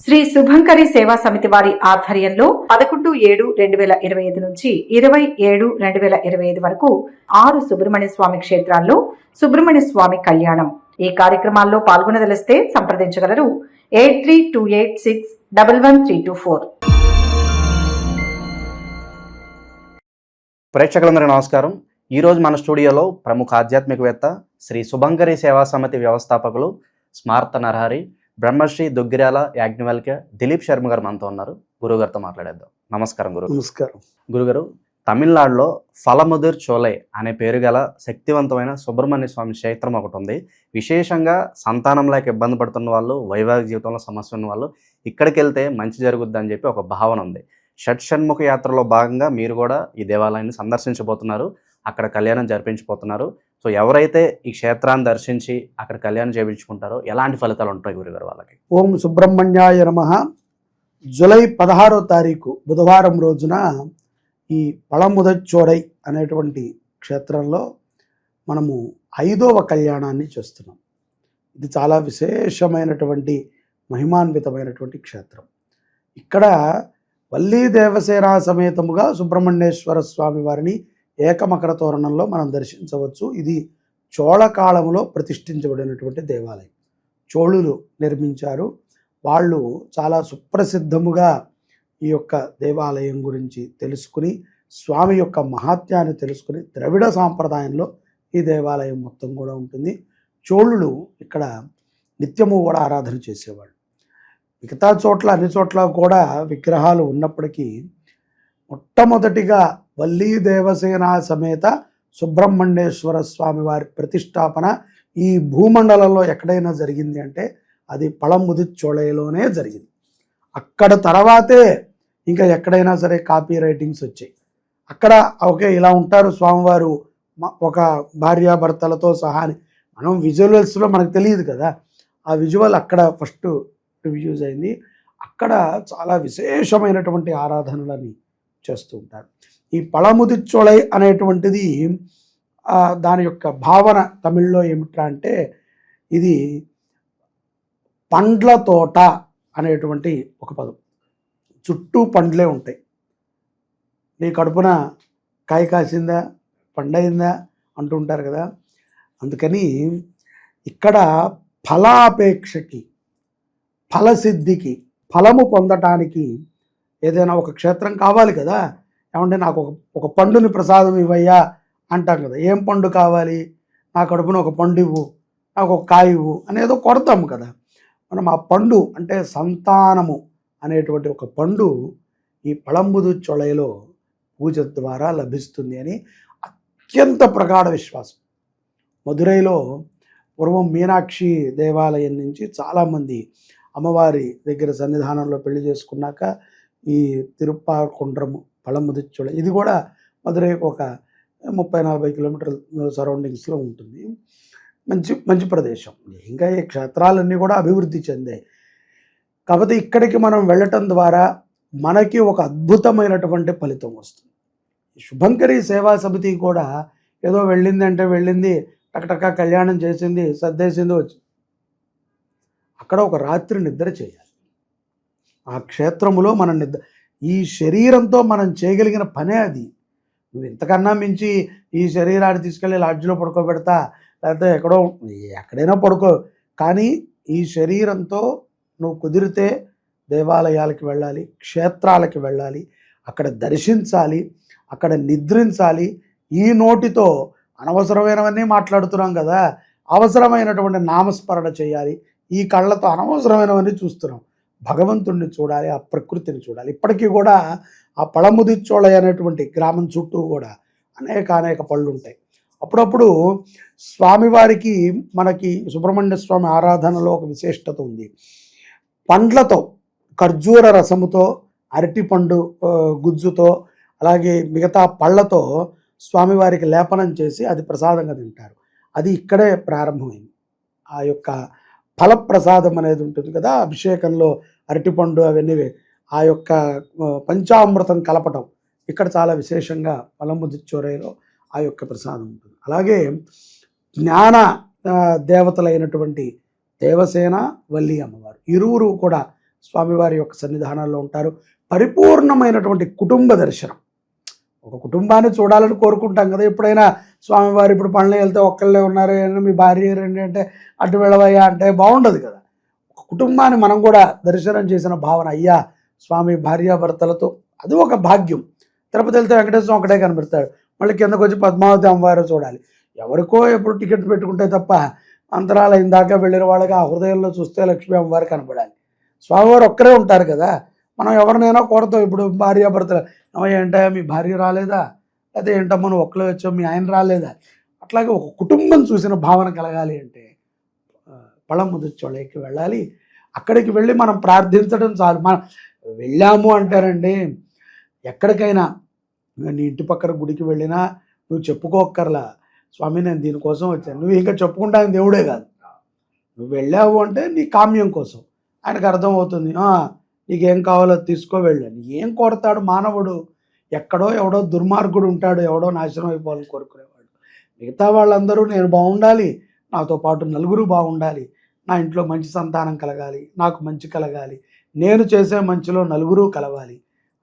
శ్రీ శుభంకరి సేవా సమితి వారి ఆధ్వర్యంలో పదకొండు ఏడు రెండు వేల ఇరవై ఐదు నుంచి ఇరవై ఏడు రెండు వేల ఇరవై ఐదు వరకు ఆరు సుబ్రహ్మణ్య స్వామి క్షేత్రాల్లో సుబ్రహ్మణ్య స్వామి కళ్యాణం. ఈ కార్యక్రమాల్లో పాల్గొనదలిస్తే సంప్రదించగలరు. Eight three two eight six double one three two four. ప్రేక్షకులందరూ నమస్కారం. ఈరోజు మన స్టూడియోలో ప్రముఖ ఆధ్యాత్మికవేత్త శ్రీ శుభంకరి సేవా సమితి వ్యవస్థాపకులు స్మార్త నరహరి బ్రహ్మశ్రీ దుగ్గిరాల యాజ్ఞవల్క్య దిలీప్ శర్మ గారు మనతో ఉన్నారు. గురుగారితో మాట్లాడేద్దాం. నమస్కారం గురు నమస్కారం. గురుగారు తమిళనాడులో ఫలముదిర్ చోలై అనే పేరు గల శక్తివంతమైన సుబ్రహ్మణ్య స్వామి క్షేత్రం ఒకటి ఉంది. విశేషంగా సంతానం లేక ఇబ్బంది పడుతున్న వాళ్ళు వైవాహిక జీవితంలో సమస్య ఉన్న వాళ్ళు ఇక్కడికి వెళ్తే మంచి జరుగుద్ది అని చెప్పి ఒక భావన ఉంది. షట్ షణ్ముఖ యాత్రలో భాగంగా మీరు కూడా ఈ దేవాలయాన్ని సందర్శించబోతున్నారు. అక్కడ కళ్యాణం జరిపించబోతున్నారు. సో ఎవరైతే ఈ క్షేత్రాన్ని దర్శించి అక్కడ కళ్యాణం చేయించుకుంటారో ఎలాంటి ఫలితాలు ఉంటాయి గురుగారు వాళ్ళకి? ఓం సుబ్రహ్మణ్యాయ నమ. జూలై పదహారో తారీఖు బుధవారం రోజున ఈ పళముదచ్చోడై అనేటువంటి క్షేత్రంలో మనము ఐదవ కళ్యాణాన్ని చేస్తున్నాం. ఇది చాలా విశేషమైనటువంటి మహిమాన్వితమైనటువంటి క్షేత్రం. ఇక్కడ వల్లీ దేవసేనా సమేతముగా సుబ్రహ్మణ్యేశ్వర స్వామి వారిని ఏకమకర తోరణంలో మనం దర్శించవచ్చు. ఇది చోళ కాలంలో ప్రతిష్ఠించబడినటువంటి దేవాలయం. చోళులు నిర్మించారు. వాళ్ళు చాలా సుప్రసిద్ధముగా ఈ యొక్క దేవాలయం గురించి తెలుసుకుని స్వామి యొక్క మహాత్యాన్ని తెలుసుకుని ద్రవిడ సాంప్రదాయంలో ఈ దేవాలయం మొత్తం కూడా ఉంటుంది. చోళులు ఇక్కడ నిత్యము కూడా ఆరాధన చేసేవాళ్ళు. మిగతా చోట్ల అన్ని చోట్ల కూడా విగ్రహాలు ఉన్నప్పటికీ మొట్టమొదటిగా వల్లీ దేవసేన సమేత సుబ్రహ్మణ్యేశ్వర స్వామి వారి ప్రతిష్టాపన ఈ భూమండలంలో ఎక్కడైనా జరిగింది అంటే అది పళముది చోళయలోనే జరిగింది. అక్కడ తర్వాతే ఇంకా ఎక్కడైనా సరే కాపీ రైటింగ్స్ వచ్చాయి. అక్కడ ఓకే ఇలా ఉంటారు స్వామివారు ఒక భార్యాభర్తలతో సహా అని. మనం విజువల్స్లో మనకు తెలియదు కదా. ఆ విజువల్ అక్కడ ఫస్ట్ రివ్యూస్ అయింది. అక్కడ చాలా విశేషమైనటువంటి ఆరాధనలని చేస్తూ ఉంటారు. ఈ పళముదిచ్చోళై అనేటువంటిది దాని యొక్క భావన తమిళ్ళో ఏమిట్రా అంటే ఇది పండ్ల తోట అనేటువంటి ఒక పదం. చుట్టూ పండ్లే ఉంటాయి. నీ కడుపున కాయ కాసిందా పండైందా అంటుంటారు కదా. అందుకని ఇక్కడ ఫలాపేక్షకి ఫలసిద్ధికి ఫలము పొందటానికి ఏదైనా ఒక క్షేత్రం కావాలి కదా. ఏమంటే నాకు ఒక ఒక పండుని ప్రసాదం ఇవ్వయ్యా అంటాం కదా. ఏం పండు కావాలి? నా కడుపున ఒక పండు ఇవ్వు నాకు ఒక కాయ ఇవ్వు అనేదో కొడతాం కదా. మనం ఆ పండు అంటే సంతానము అనేటువంటి ఒక పండు ఈ పళంబుదు చొళయలో పూజ ద్వారా లభిస్తుంది అని అత్యంత ప్రగాఢ విశ్వాసం. మధురైలో పూర్వం మీనాక్షి దేవాలయం నుంచి చాలామంది అమ్మవారి దగ్గర సన్నిధానంలో పెళ్ళి చేసుకున్నాక ఈ తిరుప్పాకుండ్రము పళముదిచ్చుడ ఇది కూడా మదురైకి ఒక ముప్పై నలభై కిలోమీటర్ల సరౌండింగ్స్లో ఉంటుంది. మంచి మంచి ప్రదేశం. ఇంకా ఈ క్షేత్రాలన్నీ కూడా అభివృద్ధి చెందాయి. కాకపోతే ఇక్కడికి మనం వెళ్ళటం ద్వారా మనకి ఒక అద్భుతమైనటువంటి ఫలితం వస్తుంది. శుభంకరి సేవా సమితి కూడా ఏదో వెళ్ళింది అంటే వెళ్ళింది టకటక కళ్యాణం చేసింది సర్దేసింది వచ్చి. అక్కడ ఒక రాత్రి నిద్ర చేయాలి. ఆ క్షేత్రములో మనం నిద్ర ఈ శరీరంతో మనం చేయగలిగిన పనే అది. నువ్వు ఇంతకన్నా మించి ఈ శరీరాన్ని తీసుకెళ్ళి లాడ్జ్లో పడుకోబెడతా లేకపోతే ఎక్కడో ఎక్కడైనా పడుకో. కానీ ఈ శరీరంతో నువ్వు కుదిరితే దేవాలయాలకి వెళ్ళాలి క్షేత్రాలకి వెళ్ళాలి అక్కడ దర్శించాలి అక్కడ నిద్రించాలి. ఈ నోటితో అనవసరమైనవన్నీ మాట్లాడుతున్నాం కదా అవసరమైనటువంటి నామస్మరణ చేయాలి. ఈ కళ్ళతో అనవసరమైనవన్నీ చూస్తున్నాం. భగవంతుణ్ణి చూడాలి ఆ ప్రకృతిని చూడాలి. ఇప్పటికీ కూడా ఆ పళముదిచ్చోళ అనేటువంటి గ్రామం చుట్టూ కూడా అనేక అనేక పళ్ళు ఉంటాయి అప్పుడప్పుడు స్వామివారికి మనకి సుబ్రహ్మణ్య స్వామి ఆరాధనలో ఒక విశిష్టత ఉంది. పండ్లతో ఖర్జూర రసముతో అరటిపండు గుజ్జుతో అలాగే మిగతా పళ్ళతో స్వామివారికి లేపనం చేసి అది ప్రసాదంగా తింటారు. అది ఇక్కడే ప్రారంభమైంది. ఆ యొక్క ఫలప్రసాదం అనేది ఉంటుంది కదా అభిషేకంలో అరటిపండు అవన్నీ ఆ యొక్క పంచామృతం కలపటం. ఇక్కడ చాలా విశేషంగా పలముదిచ్చోరైలో ఆ యొక్క ప్రసాదం ఉంటుంది. అలాగే జ్ఞాన దేవతలైనటువంటి దేవసేన వల్లి అమ్మవారు. ఇరువురు కూడా స్వామివారి యొక్క సన్నిధానాల్లో ఉంటారు. పరిపూర్ణమైనటువంటి కుటుంబ దర్శనం. ఒక కుటుంబాన్ని చూడాలని కోరుకుంటాం కదా ఎప్పుడైనా. స్వామివారు ఇప్పుడు పనులు వెళ్తే ఒక్కళ్ళే ఉన్నారు మీ భార్య రండి అంటే అటు వెళ్ళవయ్యా అంటే బాగుండదు కదా. ఒక కుటుంబాన్ని మనం కూడా దర్శనం చేసిన భావన అయ్యా స్వామి భార్యాభర్తలతో అది ఒక భాగ్యం. తిరుపతి వెళ్తే వెంకటేశ్వరం ఒకటే కనబడతాడు. మళ్ళీ కిందకు వచ్చి పద్మావతి అమ్మవారు చూడాలి. ఎవరికో ఎప్పుడు టికెట్ పెట్టుకుంటే తప్ప అంతరాలయం దాకా వెళ్ళిన వాళ్ళకి ఆ హృదయంలో చూస్తే లక్ష్మీ అమ్మవారు కనపడాలి స్వామివారు ఒక్కరే ఉంటారు కదా. మనం ఎవరినైనా కోరతాం ఇప్పుడు భార్యాభర్తలు అమ్మాయి ఏంటా మీ భార్య రాలేదా? లేకపోతే ఏంటమ్మా నువ్వు ఒక్కలే వచ్చావు మీ ఆయన రాలేదా? అట్లాగే ఒక కుటుంబం చూసిన భావన కలగాలి అంటే ఆ, పళముదిర్చోళకి వెళ్ళాలి. అక్కడికి వెళ్ళి మనం ప్రార్థించడం చాలు. మనం వెళ్ళాము అంటారండి. ఎక్కడికైనా నీ ఇంటి పక్కన గుడికి వెళ్ళినా నువ్వు చెప్పుకోక్కర్లా. స్వామి నేను దీనికోసం వచ్చాను. నువ్వు ఇంకా చెప్పుకుంటా ఆయన దేవుడే కాదు. నువ్వు వెళ్ళావు అంటే నీ కామ్యం కోసం. ఆయనకు అర్థమవుతుంది అవుతుంది. నీకేం కావాలో తీసుకో వెళ్ళాను. ఏం కోరతాడు మానవుడు? ఎక్కడో ఎవడో దుర్మార్గుడు ఉంటాడు ఎవడో నాశనం అయిపోవాలని కోరుకునేవాడు. మిగతా వాళ్ళందరూ నేను బాగుండాలి నాతో పాటు నలుగురు బాగుండాలి నా ఇంట్లో మంచి సంతానం కలగాలి నాకు మంచి కలగాలి నేను చేసే మంచిలో నలుగురు కలవాలి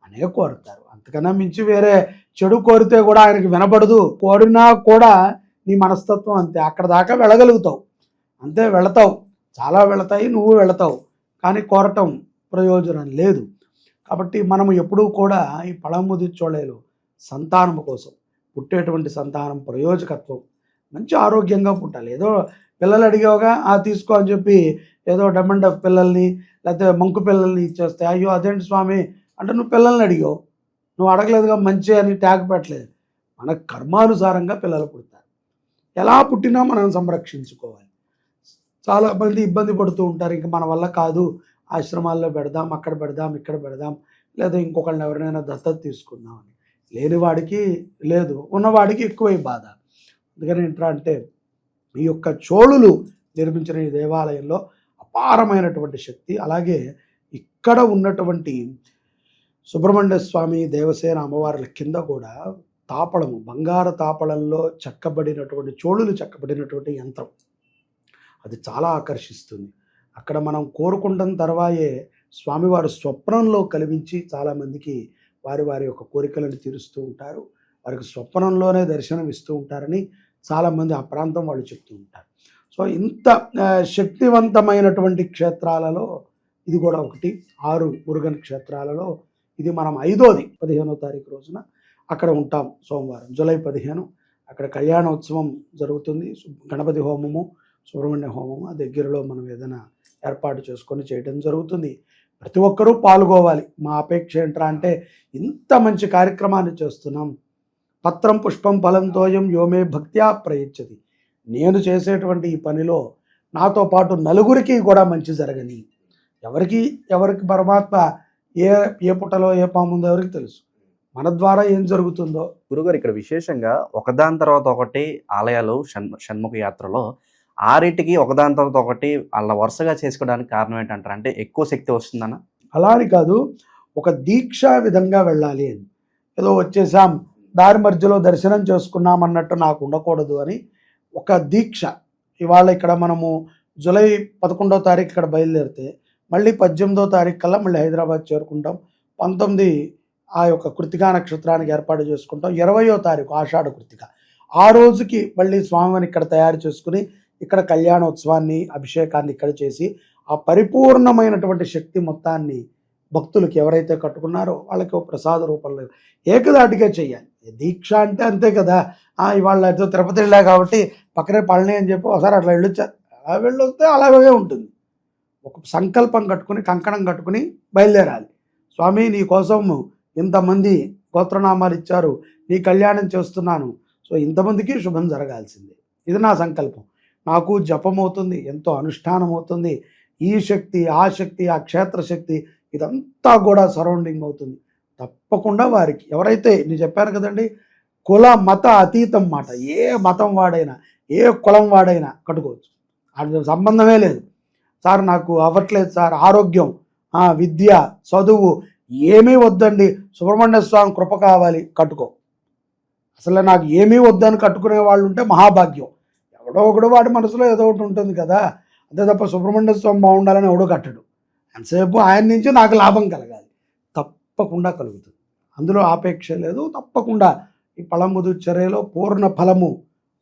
అనే కోరుతారు. అంతకన్నా మించి వేరే చెడు కోరితే కూడా ఆయనకి వినపడదు కోరినా కూడా నీ మనస్తత్వం అంతే. అక్కడ దాకా వెళ్ళగలుగుతావు. అంతే వెళతావు. చాలా వెళతాయి నువ్వు వెళతావు. కానీ కోరటం ప్రయోజనం లేదు. కాబట్టి మనము ఎప్పుడూ కూడా ఈ పళముది చోళేలు సంతానం కోసం పుట్టేటువంటి సంతానం ప్రయోజకత్వం మంచి ఆరోగ్యంగా పుట్టాలి. ఏదో పిల్లలు అడిగావుగా ఆ తీసుకో అని చెప్పి ఏదో డమండ్ పిల్లల్ని లేకపోతే మంకు పిల్లల్ని ఇచ్చేస్తే అయ్యో అదేంటి స్వామి? అంటే నువ్వు పిల్లల్ని అడిగావు. నువ్వు అడగలేదుగా మంచి అని ట్యాగ్ పెట్టలేదు. మన కర్మానుసారంగా పిల్లలు పుడతారు. ఎలా పుట్టినా మనం సంరక్షించుకోవాలి. చాలా మంది ఇబ్బంది పడుతూ ఉంటారు. ఇంక మన వల్ల కాదు. ఆశ్రమాల్లో పెడదాం అక్కడ పెడదాం ఇక్కడ పెడదాం లేదా ఇంకొకళ్ళని ఎవరినైనా దత్తత తీసుకుందాం అని లేనివాడికి లేదు ఉన్నవాడికి ఎక్కువై బాధ. అందుకని ఏంట్రా అంటే ఈ యొక్క చోళులు నిర్మించిన ఈ దేవాలయంలో అపారమైనటువంటి శక్తి అలాగే ఇక్కడ ఉన్నటువంటి సుబ్రహ్మణ్య స్వామి దేవసేన అమ్మవార్ల కింద కూడా తాపడము బంగారు తాపడంలో చెక్కబడినటువంటి చోళులు చెక్కబడినటువంటి యంత్రం. అది చాలా ఆకర్షిస్తుంది. అక్కడ మనం కోరుకుంటున్న తర్వాయే స్వామివారు స్వప్నంలో కలిగించి చాలామందికి వారి వారి యొక్క కోరికలను తీరుస్తూ ఉంటారు. వారికి స్వప్నంలోనే దర్శనం ఇస్తూ ఉంటారని చాలామంది ఆ ప్రాంతం వాళ్ళు చెప్తూ ఉంటారు. సో ఇంత శక్తివంతమైనటువంటి క్షేత్రాలలో ఇది కూడా ఒకటి. ఆరు మురుగన్ క్షేత్రాలలో ఇది మనం ఐదోది పదిహేనో తారీఖు రోజున అక్కడ ఉంటాం సోమవారం. జూలై పదిహేను అక్కడ కళ్యాణోత్సవం జరుగుతుంది. గణపతి హోమము సుబ్రహ్మణ్య హోమం ఆ దగ్గరలో మనం ఏదైనా ఏర్పాటు చేసుకొని చేయడం జరుగుతుంది. ప్రతి ఒక్కరూ పాల్గొవాలి. మా అపేక్ష ఏంట్రా అంటే ఇంత మంచి కార్యక్రమాన్ని చేస్తున్నాం. పత్రం పుష్పం ఫలంతోయం యోమే భక్త్యా ప్రయచ్చది నేను చేసేటువంటి ఈ పనిలో నాతో పాటు నలుగురికి కూడా మంచి జరగని. ఎవరికి ఎవరికి పరమాత్మ ఏ ఏ పుట్టలో ఏ పాముందో ఎవరికి తెలుసు. మన ద్వారా ఏం జరుగుతుందో. గురుగారు ఇక్కడ విశేషంగా ఒకదాని తర్వాత ఒకటి ఆలయాలు షణ్ షణ్ముఖ యాత్రలో ఆరింటికి ఒకదాని తర్వాత ఒకటి అలా వరుసగా చేసుకోవడానికి కారణం ఏంటంటారు? అంటే ఎక్కువ శక్తి వస్తుందన్న? అలా అని కాదు. ఒక దీక్షా విధంగా వెళ్ళాలి అని. ఏదో వచ్చేసాం దారి మధ్యలో దర్శనం చేసుకున్నాం అన్నట్టు నాకు ఉండకూడదు అని ఒక దీక్ష. ఇవాళ ఇక్కడ మనము జూలై పదకొండో తారీఖు ఇక్కడ బయలుదేరితే మళ్ళీ పద్దెనిమిదో తారీఖు కల్లా మళ్ళీ హైదరాబాద్ చేరుకుంటాం. పంతొమ్మిది ఆ యొక్క కృతికా నక్షత్రానికి ఏర్పాటు చేసుకుంటాం. ఇరవయో తారీఖు ఆషాఢ కృతిక. ఆ రోజుకి మళ్ళీ స్వామిని ఇక్కడ తయారు చేసుకుని ఇక్కడ కళ్యాణోత్సవాన్ని అభిషేకాన్ని ఇక్కడ చేసి ఆ పరిపూర్ణమైనటువంటి శక్తి మొత్తాన్ని భక్తులకు ఎవరైతే కట్టుకున్నారో వాళ్ళకి ఒక ప్రసాద రూపంలో ఏకదాటిగా చేయాలి. దీక్ష అంటే అంతే కదా. ఇవాళ ఏదో తిరుపతి వెళ్ళా కాబట్టి పక్కనే పళని అని చెప్పి ఒకసారి అట్లా వెళ్ళొచ్చా? అలా వెళ్ళొస్తే అలాగే ఉంటుంది. ఒక సంకల్పం కట్టుకుని కంకణం కట్టుకుని బయలుదేరాలి. స్వామి నీ కోసం ఇంతమంది గోత్రనామాలు ఇచ్చారు. నీ కళ్యాణం చేస్తున్నాను. సో ఇంతమందికి శుభం జరగాల్సిందే. ఇది నా సంకల్పం. నాకు జపం అవుతుంది ఎంతో అనుష్ఠానం అవుతుంది ఈ శక్తి ఆ శక్తి ఆ క్షేత్ర శక్తి ఇదంతా కూడా సరౌండింగ్ అవుతుంది. తప్పకుండా వారికి ఎవరైతే నేను చెప్పాను కదండి కుల మత అతీతం మాట ఏ మతం వాడైనా ఏ కులం వాడైనా కట్టుకోవచ్చు. అది సంబంధమే లేదు. సార్ నాకు అవ్వట్లేదు సార్ ఆరోగ్యం విద్య చదువు ఏమీ వద్దండి. సుబ్రహ్మణ్య స్వామి కృప కావాలి కట్టుకో. అసలు నాకు ఏమీ వద్దని కట్టుకునే వాళ్ళు ఉంటే మహాభాగ్యం. ఎవడో ఒకడు వాడి మనసులో ఏదో ఒకటి ఉంటుంది కదా. అంతే తప్ప సుబ్రహ్మణ్య స్వామి బాగుండాలని ఎవడో కట్టడు. ఎంతసేపు ఆయన నుంచి నాకు లాభం కలగాలి. తప్పకుండా కలుగుతుంది. అందులో ఆపేక్ష లేదు. తప్పకుండా ఈ పళంబుదు చర్యలో పూర్ణ ఫలము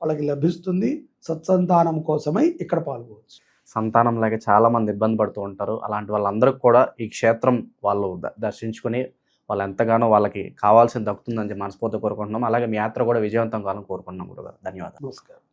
వాళ్ళకి లభిస్తుంది. సత్సంతానం కోసమై ఇక్కడ పాల్గొవచ్చు. సంతానం లేక చాలా మంది ఇబ్బంది పడుతూ ఉంటారు. అలాంటి వాళ్ళందరికీ కూడా ఈ క్షేత్రం వాళ్ళు దర్శించుకుని వాళ్ళు ఎంతగానో వాళ్ళకి కావాల్సింది దక్కుతుందని మనస్ఫూర్తి కోరుకుంటున్నాం. అలాగే మీ యాత్ర కూడా విజయవంతం కావాలని కోరుకుంటున్నాం గురుగారు. ధన్యవాదాలు. నమస్కారం.